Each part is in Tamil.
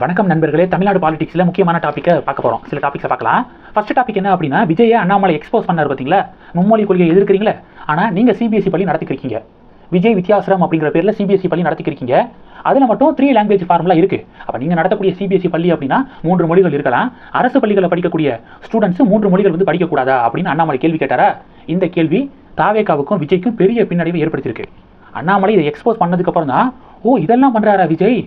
வணக்கம் நண்பர்களே தமிழ்நாடு பாலிடிக்ஸில் முக்கியமான டாப்பிக்கை பார்க்க போகிறோம் சில டாப்பிக்ஸை பார்க்கலாம். ஃபர்ஸ்ட் டாபிக் என்ன அப்படின்னா விஜயை அண்ணாமலை எக்ஸ்போஸ் பண்ணார் பார்த்தீங்களா? மும்மொழி கொள்கையை எதிர்க்கிறீங்களே? ஆனால் நீங்கள் சிபிஎஸ்சி பள்ளி நடத்திக்கிறீங்க விஜய் வித்யாசிரம் அப்படிங்கிற பேரில் சிபிஎஸ்சி பள்ளி நடத்திக்கிறீங்க அதில் மட்டும் த்ரீ லாங்குவேஜ் ஃபார்முலா இருக்குது அப்போ நீங்கள் நடத்தக்கூடிய சிபிஎஸ்சி பள்ளி அப்படின்னா மூன்று மொழிகள் இருக்கலாம். அரசு பள்ளிகளில் படிக்கக்கூடிய ஸ்டூடெண்ட்ஸ் மூன்று மொழிகள் வந்து படிக்கக்கூடாதா அப்படின்னு அண்ணாமலை கேள்வி கேட்டாரா? இந்த கேள்வி தாவேகாவுக்கும் விஜய்க்கும் பெரிய பின்னடைவை ஏற்படுத்தியிருக்கு. அண்ணாமலை இதை எக்ஸ்போஸ் பண்ணதுக்கப்புறம் தான் ஓ இதெல்லாம் பண்ணுறாரா விஜய்?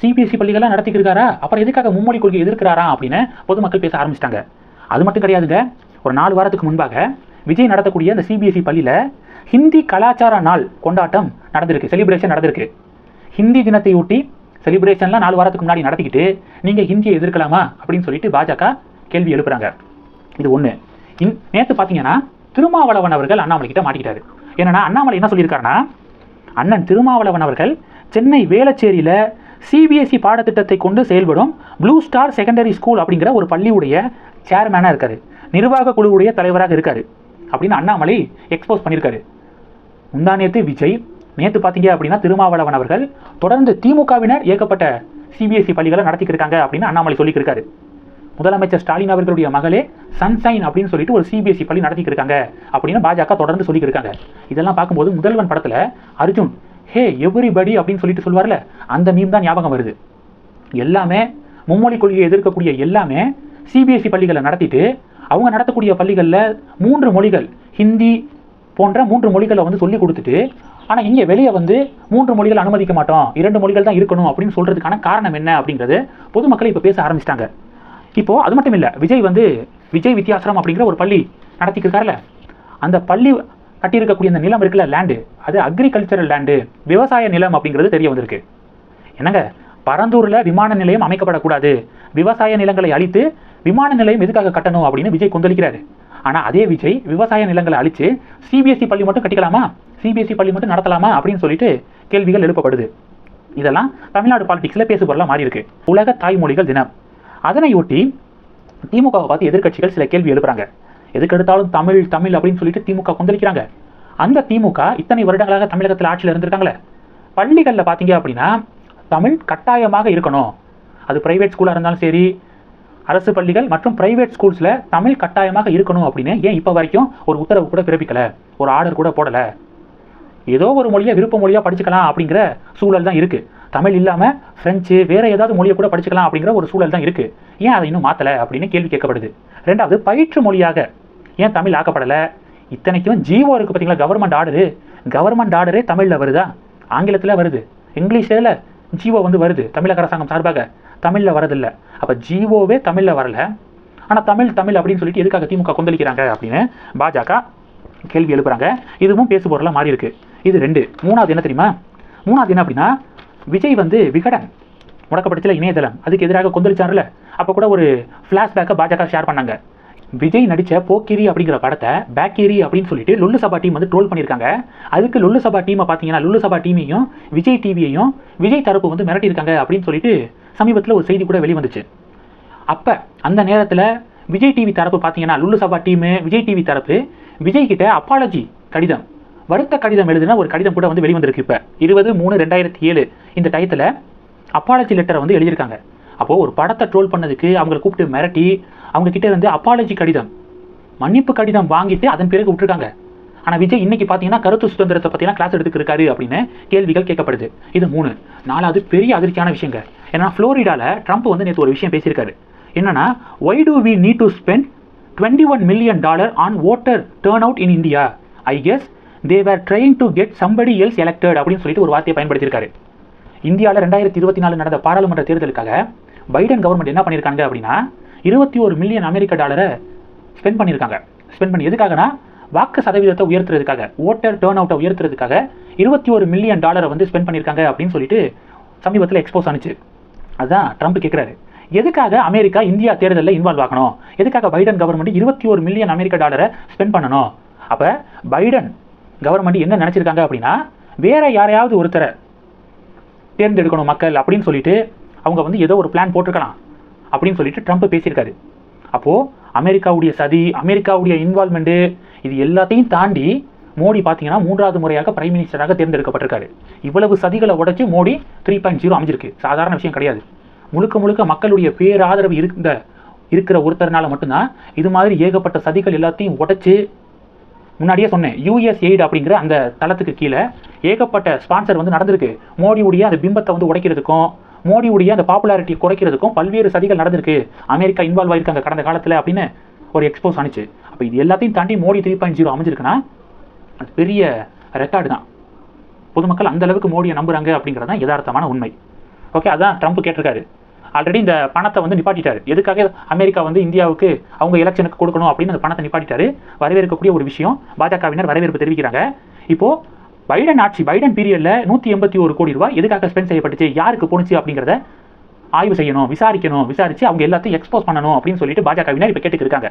சிபிஎஸ்சி பள்ளிகள்லாம் நடத்திக்கிருக்காரா? அப்புறம் எதுக்காக மும்மொழி கொள்கை எதிர்க்கிறாரா அப்படின்னு பொதுமக்கள் பேச ஆரம்பிச்சிட்டாங்க. அது மட்டும் கிடையாதுங்க. ஒரு நாலு வாரத்துக்கு முன்பாக விஜய் நடத்தக்கூடிய அந்த சிபிஎஸ்சி பள்ளியில் ஹிந்தி கலாச்சார நாள் கொண்டாட்டம் நடந்திருக்கு செலிப்ரேஷன் நடந்திருக்கு. ஹிந்தி தினத்தை ஒட்டி செலிப்ரேஷன்லாம் நாலு வாரத்துக்கு முன்னாடி நடத்திக்கிட்டு நீங்கள் ஹிந்தியை எதிர்க்கலாமா அப்படின்னு சொல்லிட்டு பாஜக கேள்வி எழுப்புறாங்க. இது ஒன்று இன் நேற்று பார்த்தீங்கன்னா திருமாவளவன் அவர்கள் அண்ணாமலை கிட்ட மாட்டிக்கிட்டாரு. என்னன்னா அண்ணாமலை என்ன சொல்லியிருக்காருன்னா அண்ணன் திருமாவளவன் அவர்கள் சென்னை வேளச்சேரியில் சிபிஎஸ்சி பாடத்திட்டத்தை கொண்டு செயல்படும் ப்ளூ ஸ்டார் செகண்டரி ஸ்கூல் அப்படிங்கிற ஒரு பள்ளியுடைய சேர்மேனாக இருக்காரு. நிர்வாக குழுவுடைய தலைவராக இருக்காரு. அப்படின்னு அண்ணாமலை எக்ஸ்போஸ் பண்ணியிருக்காரு. முந்தானியத்து விஜய் நேற்று பார்த்தீங்க அப்படின்னா திருமாவளவன் அவர்கள் தொடர்ந்து திமுகவினர் இயக்கப்பட்ட சிபிஎஸ்சி பள்ளிகளை நடத்திக்கிருக்காங்க அப்படின்னு அண்ணாமலை சொல்லிக்கிருக்காரு முதலமைச்சர் ஸ்டாலின் அவர்களுடைய மகளே சன்சைன் அப்படின்னு சொல்லிட்டு ஒரு சிபிஎஸ்சி பள்ளி நடத்திக்கிருக்காங்க அப்படின்னு பாஜக தொடர்ந்து சொல்லிக்கிருக்காங்க இதெல்லாம் பார்க்கும்போது முதல்வன் படத்தில் அர்ஜுன் ஹே எவ்ரிபடி அப்படின்னு சொல்லிட்டு சொல்லுவார்ல அந்த மீம் தான் ஞாபகம் வருது. எல்லாமே மும்மொழி கொள்கையை எதிர்க்கக்கூடிய எல்லாமே சிபிஎஸ்சி பள்ளிகளை நடத்திட்டு அவங்க நடத்தக்கூடிய பள்ளிகளில் மூன்று மொழிகள் ஹிந்தி போன்ற மூன்று மொழிகளை வந்து சொல்லி கொடுத்துட்டு ஆனால் இங்கே வெளியே வந்து மூன்று மொழிகள் அனுமதிக்க மாட்டோம் இரண்டு மொழிகள் தான் இருக்கணும் அப்படின்னு சொல்கிறதுக்கான காரணம் என்ன அப்படிங்கிறது பொதுமக்கள் இப்போ பேச ஆரம்பிச்சிட்டாங்க. இப்போது அது மட்டும் இல்லை விஜய் வந்து விஜய் வித்யாசிரம் அப்படிங்கிற ஒரு பள்ளி நடத்திக்கிருக்காருல்ல அந்த பள்ளி கட்டியிருக்கக்கூடிய அந்த நிலம் இருக்குல்ல லேண்டு அது அக்ரிகல்ச்சரல் லேண்டு விவசாய நிலம் அப்படிங்கிறது தெரிய வந்திருக்கு. என்னங்க? பரந்தூரில் விமான நிலையம் அமைக்கப்படக்கூடாது. விவசாய நிலங்களை அழித்து விமான நிலையம் எதுக்காக கட்டணும் அப்படின்னு விஜய் கொந்தளிக்கிறாரு. ஆனால் அதே விஜய் விவசாய நிலங்களை அழித்து சிபிஎஸ்சி பள்ளி மட்டும் கட்டிக்கலாமா? சிபிஎஸ்சி பள்ளி மட்டும் நடத்தலாமா? அப்படின்னு சொல்லிட்டு கேள்விகள் எழுப்பப்படுது. இதெல்லாம் தமிழ்நாடு பாலிடிக்ஸில் பேசுபொருளாக மாறி இருக்கு உலக தாய்மொழிகள் தினம். அதனையொட்டி திமுகவை பார்த்து எதிர்க்கட்சிகள் சில கேள்வி எழுப்புறாங்க. எதுக்கு எடுத்தாலும் தமிழ் தமிழ் அப்படின்னு சொல்லிட்டு திமுக கொந்தளிக்கிறாங்க. அந்த திமுக இத்தனை வருடங்களாக தமிழகத்தில் ஆட்சியில் இருந்திருக்காங்களே? பள்ளிகளில் பார்த்தீங்க அப்படின்னா தமிழ் கட்டாயமாக இருக்கணும். அது பிரைவேட் ஸ்கூலாக இருந்தாலும் சரி அரசு பள்ளிகள் மற்றும் பிரைவேட் ஸ்கூல்ஸில் தமிழ் கட்டாயமாக இருக்கணும் அப்படின்னு ஏன் இப்போ வரைக்கும் ஒரு உத்தரவு கூட பிறப்பிக்கலை? ஒரு ஆர்டர் கூட போடலை. ஏதோ ஒரு மொழியை விருப்ப மொழியாக படிச்சுக்கலாம் அப்படிங்கிற சூழல் தான் இருக்குது தமிழ் இல்லாமல் ஃப்ரெஞ்சு வேறு ஏதாவது மொழியை கூட படிச்சுக்கலாம் அப்படிங்கிற ஒரு சூழல் தான் இருக்குது ஏன் அதை இன்னும் மாற்றலை அப்படின்னு கேள்வி கேட்கப்படுது. ரெண்டாவது பயிற்று மொழியாக ஏன் தமிழ் ஆக்கப்படலை? இத்தனைக்கும் ஜீவோ இருக்குது பார்த்தீங்களா கவர்மெண்ட் ஆர்டரு கவர்மெண்ட் ஆர்டரே தமிழில் வருதா? ஆங்கிலத்தில் வருது. இங்கிலீஷில் ஜீவோ வந்து வருது தமிழக அரசாங்கம் சார்பாக. தமிழில் வரதில்லை. அப்போ ஜீவோவே தமிழில் வரல. ஆனால் தமிழ் தமிழ் அப்படின்னு சொல்லிட்டு எதுக்காக திமுக கொந்தளிக்கிறாங்க அப்படின்னு பாஜக கேள்வி எழுப்புறாங்க. இதுவும் பேசு பொருளாக மாறி இருக்கு இது ரெண்டு. மூணாவது என்ன தெரியுமா? மூணாவது என்ன அப்படின்னா விஜய் வந்து விகடன் முடக்கப்பட்டுச்சுல இணையதளம். அதுக்கு எதிராக கொந்தளிச்சார்ல. அப்போ கூட ஒரு ஃப்ளாஷ்பேக்கை பாஜக ஷேர் பண்ணாங்க. விஜய் நடித்த போக்கிரி அப்படிங்கிற படத்தை பேக்கேரி அப்படின்னு சொல்லிட்டு லுல்லு சபா டீம் வந்து ட்ரோல் பண்ணியிருக்காங்க. அதுக்கு லுல்லு சபா டீமை பார்த்தீங்கன்னா லுல்லு சபா டீமையும் விஜய் டிவியையும் விஜய் தரப்பு வந்து மிரட்டியிருக்காங்க அப்படின்னு சொல்லிட்டு சமீபத்தில் ஒரு செய்தி கூட வெளிவந்துச்சு. அப்போ அந்த நேரத்தில் விஜய் டிவி தரப்பு பார்த்தீங்கன்னா லுல்லு சபா டீமு விஜய் டிவி தரப்பு விஜய் கிட்ட அப்பாலஜி கடிதம். வருத்த கடிதம் எழுதுன ஒரு கடிதம் கூட வந்து வெளிவந்திருக்கு இப்போ. இருபது மூணு ரெண்டாயிரத்தி ஏழு. இந்த டயத்தில் அப்பாலஜி லெட்டரை வந்து எழுதியிருக்காங்க. அப்போது ஒரு படத்தை ட்ரோல் பண்ணதுக்கு அவங்களை கூப்பிட்டு மிரட்டி அவங்க கிட்டே இருந்து அப்பாலஜி கடிதம். மன்னிப்பு கடிதம் வாங்கிட்டு அதன் பிறகு விட்டுருக்காங்க. ஆனால் விஜய் இன்னைக்கு பார்த்தீங்கன்னா கருத்து சுதந்திரத்தை பற்றிலாம் கிளாஸ் எடுத்துக்கிருக்காரு அப்படின்னு கேள்விகள் கேட்கப்படுது. இது மூணு. நாலாவது பெரிய அதிர்ச்சியான விஷயங்க. ஏன்னா ஃப்ளோரிடாவில் ட்ரம்ப் வந்து நேற்று ஒரு விஷயம் பேசியிருக்காரு. என்னன்னா why do we need to spend twenty one million dollar on voter turn out in India I guess they were trying to get somebody else elected அப்படின்னு சொல்லிட்டு ஒரு வார்த்தையை பயன்படுத்தியிருக்காரு. இந்தியாவில் ரெண்டாயிரத்தி இருபத்தி நாலு நடந்த பாராளுமன்ற தேர்தலுக்காக பைடன் கவர்மெண்ட் என்ன பண்ணியிருக்காங்க அப்படின்னா இருபத்தி ஒரு மில்லியன் அமெரிக்க டாலரை ஸ்பெண்ட் பண்ணியிருக்காங்க. ஸ்பெண்ட் பண்ணி எதுக்காகனா வாக்கு சதவீதத்தை உயர்த்துறதுக்காக ஓட்டர் டேர்ன் அவுட்டை உயர்த்துறதுக்காக இருபத்தி ஒரு மில்லியன் டாலரை வந்து ஸ்பெண்ட் பண்ணியிருக்காங்க அப்படின்னு சொல்லிட்டு சமீபத்தில் எக்ஸ்போஸ் ஆனிச்சு. அதுதான் ட்ரம்ப் கேட்குறாரு எதுக்காக அமெரிக்கா இந்தியா தேர்தலில் இன்வால்வ் ஆகணும்? எதுக்காக பைடன் கவர்மெண்ட் இருபத்தி ஒரு மில்லியன் அமெரிக்க டாலரை ஸ்பெண்ட் பண்ணணும்? அப்போ பைடன் கவர்மெண்ட் என்ன நினச்சிருக்காங்க அப்படின்னா வேறு யாரையாவது ஒருத்தரை தேர்ந்தெடுக்கணும் மக்கள் அப்படின்னு சொல்லிட்டு அவங்க வந்து ஏதோ ஒரு பிளான் போட்டிருக்கலாம் அப்படின்னு சொல்லிட்டு ட்ரம்ப் பேசியிருக்காரு. அப்போது அமெரிக்காவுடைய சதி அமெரிக்காவுடைய இன்வால்மெண்ட்டு இது எல்லாத்தையும் தாண்டி மோடி பார்த்தீங்கன்னா மூன்றாவது முறையாக பிரைம் மினிஸ்டராக தேர்ந்தெடுக்கப்பட்டிருக்காரு. இவ்வளவு சதிகளை உடச்சி மோடி த்ரீ பாயிண்ட் ஜீரோ அமைஞ்சிருக்கு. சாதாரண விஷயம் கிடையாது. முழுக்க முழுக்க மக்களுடைய பேராதரவு இருந்த இருக்கிற ஒருத்தர்னால மட்டும்தான் இது மாதிரி ஏகப்பட்ட சதிகள் எல்லாத்தையும் உடச்சி முன்னாடியே சொன்னேன் யூஎஸ் எய்டு அப்படிங்கிற அந்த தளத்துக்கு கீழே ஏகப்பட்ட ஸ்பான்சர் வந்து நடந்திருக்கு. மோடியுடைய அந்த பிம்பத்தை வந்து உடைக்கிறதுக்கும் மோடியுடைய அந்த பாப்புலாரிட்டி குறைக்கிறதுக்கும் பல்வேறு சதிகள் நடந்திருக்கு. அமெரிக்கா இன்வால்வ் ஆயிருக்காங்க கடந்த காலத்தில் அப்படின்னு ஒரு எக்ஸ்போஸ் அனுச்சு அப்போ இது எல்லாத்தையும் தாண்டி மோடி த்ரீ பாயிண்ட் ஜீரோ அமைஞ்சிருக்குன்னா அது பெரிய ரெக்கார்டு தான். பொதுமக்கள் அந்த அளவுக்கு மோடியை நம்புறாங்க அப்படிங்கிறது தான் யதார்த்தமான உண்மை. ஓகே அதான் ட்ரம்ப் கேட்டிருக்காரு. ஆல்ரெடி இந்த பணத்தை வந்து நிப்பாட்டிட்டாரு. எதுக்காக அமெரிக்கா வந்து இந்தியாவுக்கு அவங்க எலெக்ஷனுக்கு கொடுக்கணும் அப்படின்னு அந்த பணத்தை நிப்பாட்டிட்டாரு? வரவேற்கக்கூடிய ஒரு விஷயம். பாஜகவினர் வரவேற்பு தெரிவிக்கிறாங்க. இப்போ பைடன் ஆட்சி பைடன் பீரியட்ல நூற்றி எண்பத்தி ஒரு கோடி ரூபாய் எதுக்காக ஸ்பெண்ட் செய்யப்பட்டுச்சு? யாருக்கு போணுச்சு அப்படிங்கிறத ஆய்வு செய்யணும் விசாரிக்கணும். விசாரிச்சு அவங்க எல்லாத்தையும் எக்ஸ்போஸ் பண்ணணும் அப்படின்னு சொல்லிட்டு பாஜகவினர் இப்போ கேட்டுக்கிருக்காங்க